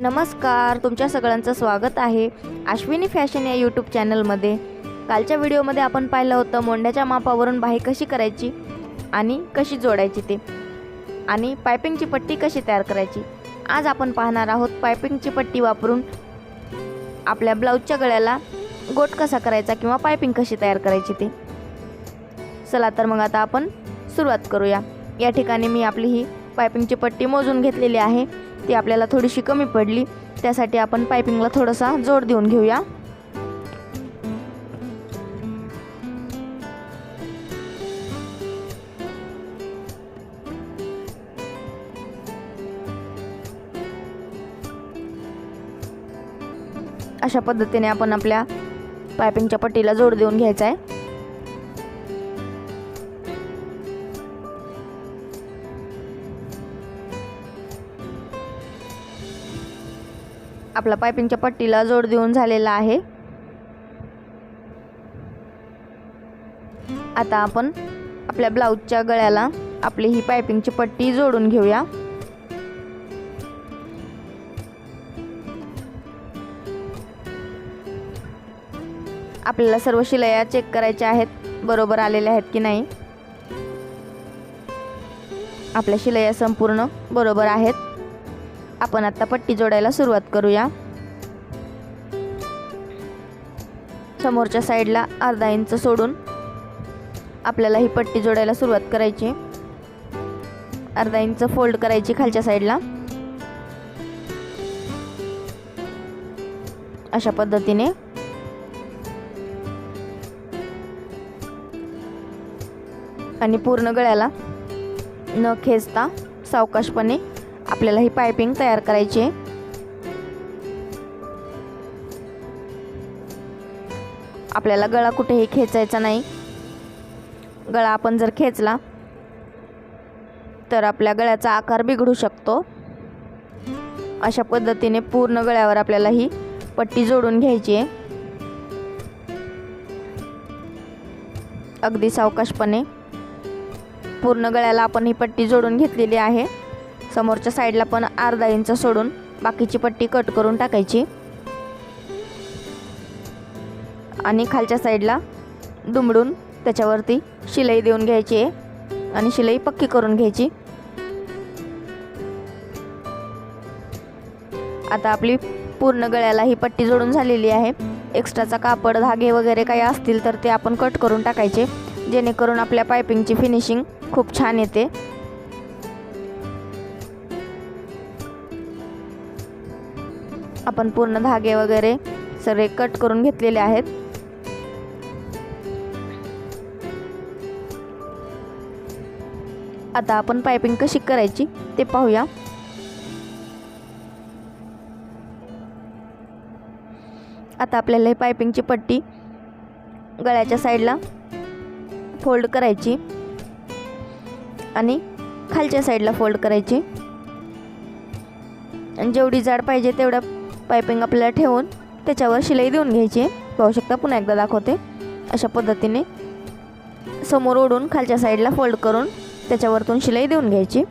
नमस्कार तुमच्या सगळ्यांचं स्वागत आहे अश्विनी फॅशन या यूट्यूब चॅनलमध्ये. कालच्या व्हिडिओमध्ये आपण पाहिलं होतं मोंड्याच्या मापावरून बाही कशी करायची आणि कशी जोडायची ते. आणि पायपिंगची पट्टी कशी तयार करायची. आज आपण पाहणार आहोत पायपिंगची पट्टी वापरून आपल्या ब्लाऊजच्या गळ्याला गोट कसा करायचा किंवा पायपिंग कशी तयार करायची ते. चला तर मग आता आपण सुरुवात करूया. या ठिकाणी मी आपली ही पायपिंगची पट्टी मोजून घेतलेली आहे. ती आपल्याला थोडीशी कमी पडली. त्यासाठी आपण पायपिंगला थोडासा जोड देऊन घेऊया. अशा पद्धतीने आपण आपल्या पायपिंगच्या पट्टीला जोड देऊन घ्यायचा आहे. आपला पायपिंगच्या पट्टीला जोड देऊन झालेला आहे. आता आपण आपल्या ब्लाऊजच्या गळ्याला आपली ही पायपिंगची पट्टी जोडून घेऊया. आपल्याला सर्व शिलया चेक करायच्या आहेत बरोबर आलेल्या आहेत की नाही? आपल्या शिलया संपूर्ण बरोबर आहेत. आपण आता पट्टी जोडायला सुरुवात करूया. समोरच्या साईडला अर्धा इंच सोडून आपल्याला ही पट्टी जोडायला सुरुवात करायची. अर्धा इंच फोल्ड करायची खालच्या साईडला. अशा पद्धतीने. आणि पूर्ण गळ्याला न खेचता सावकाशपणे आपल्याला ही पायपिंग तयार करायची आहे. आपल्याला गळा कुठेही खेचायचा नाही. गळा आपण जर खेचला तर आपल्या गळ्याचा आकार बिघडू शकतो. अशा पद्धतीने पूर्ण गळ्यावर आपल्याला ही पट्टी जोडून घ्यायची आहे. अगदी सावकाशपणे पूर्ण गळ्याला आपण ही पट्टी जोडून घेतलेली आहे. समोरच्या साईडला पण अर्धा इंच सोडून बाकीची पट्टी कट करून टाकायची. आणि खालच्या साईडला दुमडून त्याच्यावरती शिलाई देऊन घ्यायची आहे. आणि शिलाई पक्की करून घ्यायची. आता आपली पूर्ण गळ्याला ही पट्टी जोडून झालेली आहे. एक्स्ट्राचा कापड धागे वगैरे काही असतील तर ते आपण कट करून टाकायचे. जेणेकरून आपल्या पायपिंगची फिनिशिंग खूप छान येते. आपण पूर्ण धागे वगैरे सगळे कट करून घेतलेले आहेत. आता आपण पायपिंग कशी करायची ते पाहूया. आता आपल्याला ही पायपिंगची पट्टी गळ्याच्या साईडला फोल्ड करायची आणि खालच्या साईडला फोल्ड करायची. आणि जेवढी जाड पाहिजे तेवढं पायपिंग आपल्याला ठेवून त्याच्यावर शिलाई देऊन घ्यायची पाहू शकता पुन्हा एकदा दाखवते. अशा पद्धतीने समोर ओढून खालच्या साईडला फोल्ड करून त्याच्यावरतून शिलाई देऊन घ्यायची.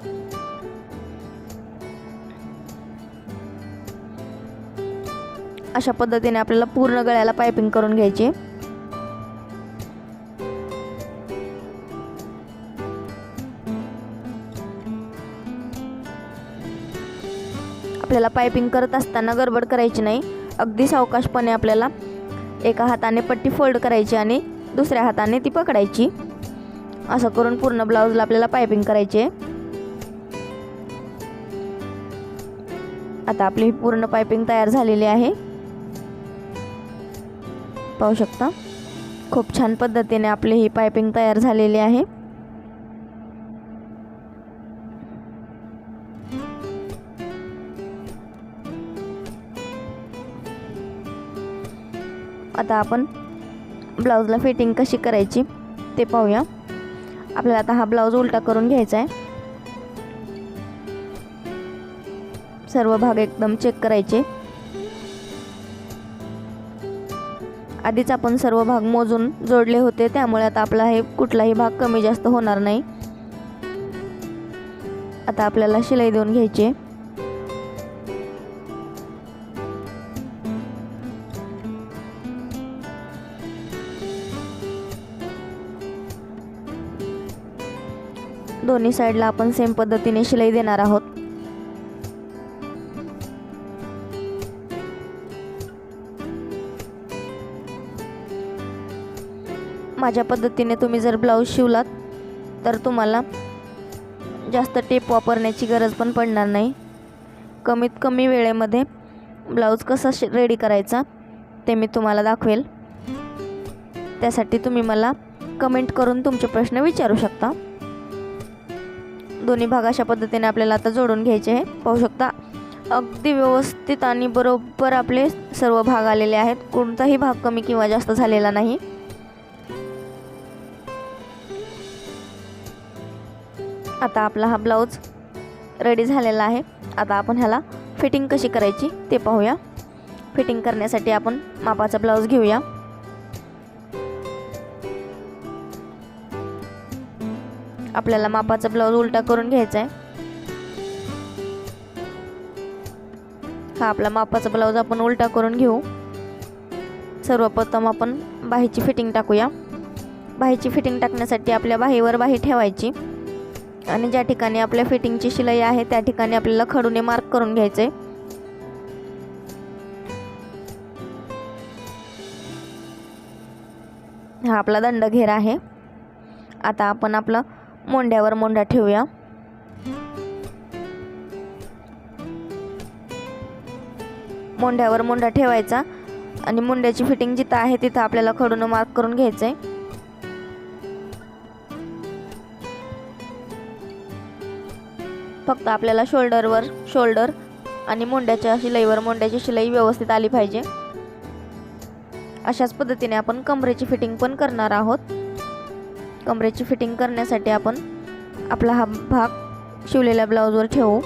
अशा पद्धतीने आपल्याला पूर्ण गळ्याला पायपिंग करून घ्यायची. आपल्याला पायपिंग करत असताना गडबड करायची नाही. अगदी सावकाशपणे आपल्याला एका हाताने पट्टी फोल्ड करायची आणि दुसऱ्या हाताने ती पकडायची. असं करून पूर्ण ब्लाऊजला आपल्याला पायपिंग करायची. आहे आता आपली पूर्ण पायपिंग तयार झालेली आहे. पाहू शकता? खूप छान पद्धतीने आपली ही पायपिंग तयार झालेली आहे. आता आपण ब्लाऊजला फिटिंग कशी करायची ते पाहूया. आपल्याला आता हा ब्लाऊज उलटा करून घ्यायचा आहे. सर्व भाग एकदम चेक करायचे. आधीच आपण सर्व भाग मोजून जोडले होते त्यामुळे आता आपला हे कुठलाही भाग कमी जास्त होणार नाही. आता आपल्याला शिलाई देऊन घ्यायची दोन्ही साईडला आपण सेम पद्धतीने शिलाई देणार आहोत. माझ्या पद्धतीने तुम्ही जर ब्लाऊज शिवलात तर तुम्हाला जास्त टेप वापरण्याची गरज पण पडणार नाही. कमीत कमी वेळेमध्ये ब्लाऊज कसा शि रेडी करायचा ते मी तुम्हाला दाखवेल. त्यासाठी तुम्ही मला कमेंट करून तुमचे प्रश्न विचारू शकता. दोन्ही भाग अशा पद्धतीने आपल्याला आता जोडून घ्यायचे आहे. पाहू शकता अगदी व्यवस्थित आणि बरोबर आपले सर्व भाग आलेले आहेत. कोणताही भाग कमी किंवा जास्त झालेला नाही. आता आपला हा ब्लाऊज रेडी झालेला आहे. आता आपण ह्याला फिटिंग कशी करायची ते पाहूया. फिटिंग करण्यासाठी आपण मापाचा ब्लाऊज घेऊया. आपल्याला मापाचा ब्लाऊज उलटा करून घ्यायचा आहे हा आपला मापाचा ब्लाऊज आपण उलटा करून घेऊ. सर्वप्रथम आपण बाहीची फिटिंग टाकूया. बाहीची फिटिंग टाकण्यासाठी आपल्या बाहीवर बाही ठेवायची. आणि ज्या ठिकाणी आपल्या फिटिंगची शिलाई आहे त्या ठिकाणी आपल्याला खडूने मार्क करून घ्यायचे हा आपला दंड घेर आहे. आता आपण आपलं मोंड्यावर मोंडा ठेवूया. मोंड्यावर मोंडा ठेवायचा. आणि मुंड्याची फिटिंग जिथं आहे तिथं आपल्याला खडून मार्क करून घ्यायचं आहे फक्त आपल्याला शोल्डरवर शोल्डर आणि मोंड्याच्या शिलाईवर मोंड्याची शिलाई व्यवस्थित आली पाहिजे. अशाच पद्धतीने आपण कमरेची फिटिंग पण करणार आहोत. कमरेची फिटिंग करण्यासाठी आपण आपला हा भाग शिवलेल्या ब्लाऊजवर ठेवू.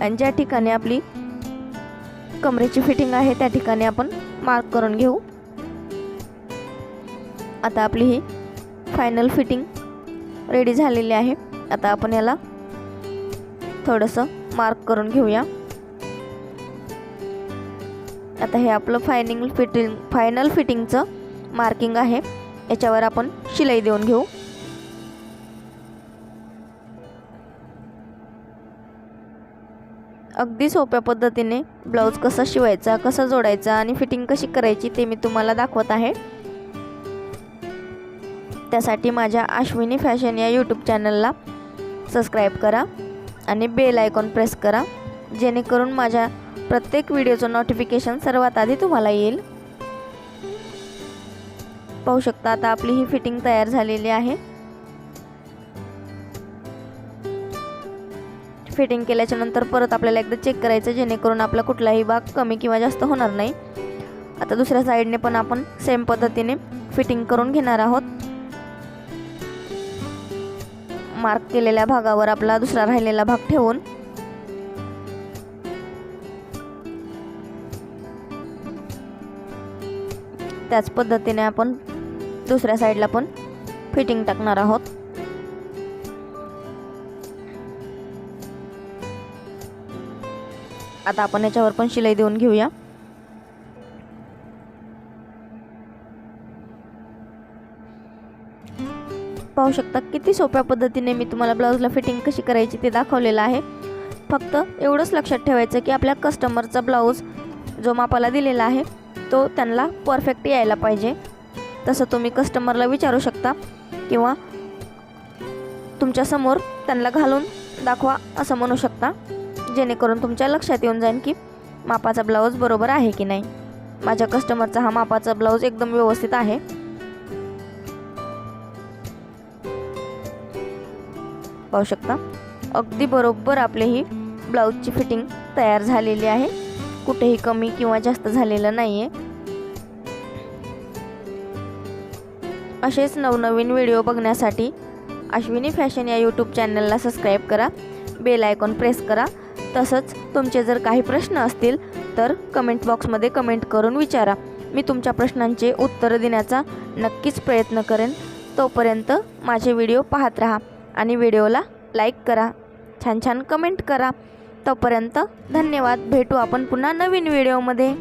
आणि ज्या ठिकाणी आपली कमरेची फिटिंग आहे त्या ठिकाणी आपण मार्क करून घेऊ. आता आपली ही फायनल फिटिंग रेडी झालेली आहे. आता आपण याला थोडंसं मार्क करून घेऊया. आता हे आपलं फायनिंग फिटिंग फायनल फिटिंगचं मार्किंग आहे. याच्यावर आपण शिलाई देऊन घेऊ. अगदी सोप्या पद्धतीने ब्लाऊज कसा शिवायचा कसा जोडायचा आणि फिटिंग कशी करायची ते मी तुम्हाला दाखवत आहे. त्यासाठी माझ्या अश्विनी फॅशन या यूट्यूब चॅनलला सबस्क्राईब करा आणि बेल आयकॉन प्रेस करा जेणेकरून माझ्या प्रत्येक व्हिडिओचं नोटिफिकेशन सर्वात आधी तुम्हाला येईल. पाहू शकता आता आपली ही फिटिंग तयार झालेली आहे. फिटिंग केल्याच्यानंतर परत आपल्याला एकदा चेक करायचं जेणेकरून आपला कुठलाही भाग कमी किंवा जास्त होणार नाही. आता दुसऱ्या साईडने पण आपण सेम पद्धतीने फिटिंग करून घेणार आहोत. मार्क केलेल्या भागावर आपला दुसरा राहिलेला भाग ठेवून. त्याच पद्धतीने आपण दुसऱ्या साईडला पण फिटिंग टाकणार आहोत. आता आपण याच्यावर पण शिलाई देऊन घेऊया. पाहू शकता किती सोप्या पद्धतीने मी तुम्हाला ब्लाऊजला फिटिंग कशी करायची ते दाखवलेलं आहे. फक्त एवढंच लक्षात ठेवायचं की आपल्या कस्टमरचा ब्लाऊज जो मापाला दिलेला आहे तो त्यांना परफेक्ट यायला पाहिजे. तसं तुम्ही कस्टमरला विचारू शकता किंवा तुमच्यासमोर त्यांना घालून दाखवा असं म्हणू शकता जेणेकरून तुमच्या लक्षात येऊन जाईल की मापाचा ब्लाऊज बरोबर आहे की नाही. माझ्या कस्टमरचा हा मापाचा ब्लाऊज एकदम व्यवस्थित आहे. पाहू शकता अगदी बरोबर आपले ही ब्लाऊजची फिटिंग तयार झालेली आहे. कुठेही कमी किंवा जास्त झालेलं नाही आहे असेच नवनवीन व्हिडिओ बघण्यासाठी अश्विनी फॅशन या यूट्यूब चॅनलला सबस्क्राईब करा. बेल आयकॉन प्रेस करा. तसंच तुमचे जर काही प्रश्न असतील तर कमेंट बॉक्समध्ये कमेंट करून विचारा. मी तुमच्या प्रश्नांचे उत्तरं देण्याचा नक्कीच प्रयत्न करेन. तोपर्यंत माझे व्हिडिओ पाहत राहा आणि व्हिडिओला लाईक करा. छान छान कमेंट करा. तोपर्यंत धन्यवाद. भेटू आपण पुन्हा नवीन व्हिडिओमध्ये